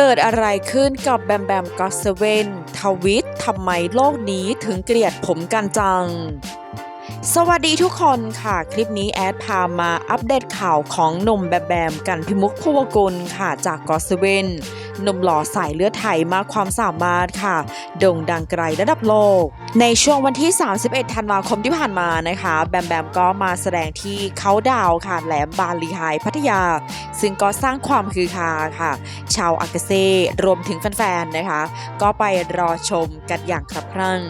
เกิดอะไรขึ้นกับแบมแบมก็อสเวนทวิตทำไมโลกนี้ถึงเกลียดผมกันจัง สวัสดีทุกคนค่ะ คลิปนี้แอดพามาอัปเดตข่าวของหนุ่มแบมแบมกันพิมุกพวกุลค่ะจากก็อสเวน หนุ่มหล่อสายเลือดไทยมากความสามารถค่ะโด่งดังไกลระดับโลก ในช่วงวันที่ 31 ธันวาคมที่ผ่านมานะคะ แบมแบมก็มาแสดงที่เขาดาวค่ะแหลมบาลีไฮพัทยา ซึ่งก็สร้างความคือคาค่ะ ชาวอากาเซ่รวมถึงแฟนๆนะคะ ก็ไปรอชมกันอย่างครับครั่ง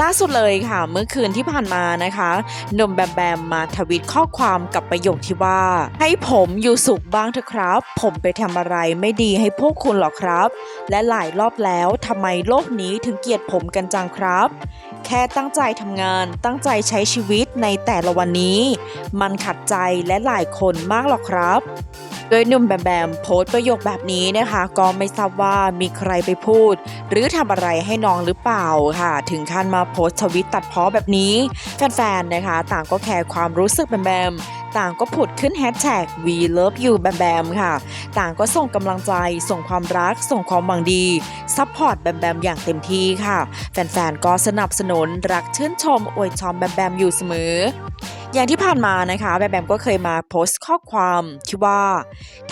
ล่าสุดเลยค่ะ เมื่อคืนที่ผ่านมานะคะหนุ่มแบมแบมมาทวิตข้อความกับประโยคที่ว่า ให้ผมอยู่สุขบ้างเถอะครับ ผมไปทำอะไรไม่ดีให้พวกคุณหรอครับ และหลายรอบแล้วทำไมโลกนี้ถึงเกลียดผมกันจังครับ แค่ตั้งใจทำงานตั้งใจใช้ชีวิตในแต่ละวันนี้ มันขัดใจและหลายคนมากหรอกครับโดยหนุ่มแบมแบมโพสต์ประโยคแบบนี้นะคะ ก็ไม่ทราบว่ามีใครไปพูด หรือทำอะไรให้น้องหรือเปล่าค่ะ ถึงขั้นมาโพสต์ทวิตตัดเพ้อแบบนี้ แฟนๆนะคะ ต่างก็แคร์ความรู้สึกแบมแบม ต่างก็ผุดขึ้นแฮชแท็ก we love you แบมแบมค่ะ ต่างก็ส่งกำลังใจ ส่งความรัก ส่งความหวังดี ซัพพอร์ตแบมแบมอย่างเต็มที่ค่ะ แฟนๆ ก็สนับสนุน รักชื่นชม อวยชมแบมแบมอยู่เสมออย่างที่ผ่านมานะคะแบมแบมก็เคยมาโพสต์ข้อความที่ว่า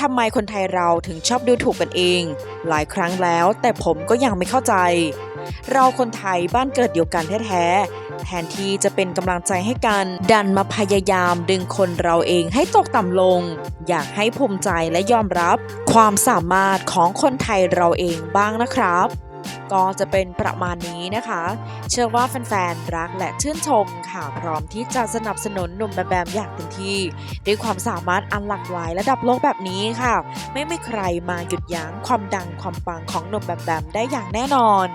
ทำไมคนไทยเราถึงชอบดูถูกกันเอง หลายครั้งแล้วแต่ผมก็ยังไม่เข้าใจ เราคนไทยบ้านเกิดเดียวกันแท้ๆ แทนที่จะเป็นกำลังใจให้กัน ดันมาพยายามดึงคนเราเองให้ตกต่ำลง อยากให้ภูมิใจและยอมรับ ความสามารถของคนไทยเราเองบ้างนะครับ ก็จะเป็นประมาณนี้นะคะ เชื่อว่าแฟนๆรักและชื่นชมค่ะพร้อมที่จะสนับสนุนหนุ่มแบมแบมอย่างเต็มที่ ด้วยความสามารถอันหลากหลายระดับโลกแบบนี้ค่ะ ไม่มีใครมาหยุดยั้งความดังความปังของหนุ่มแบมแบมได้อย่างแน่นอน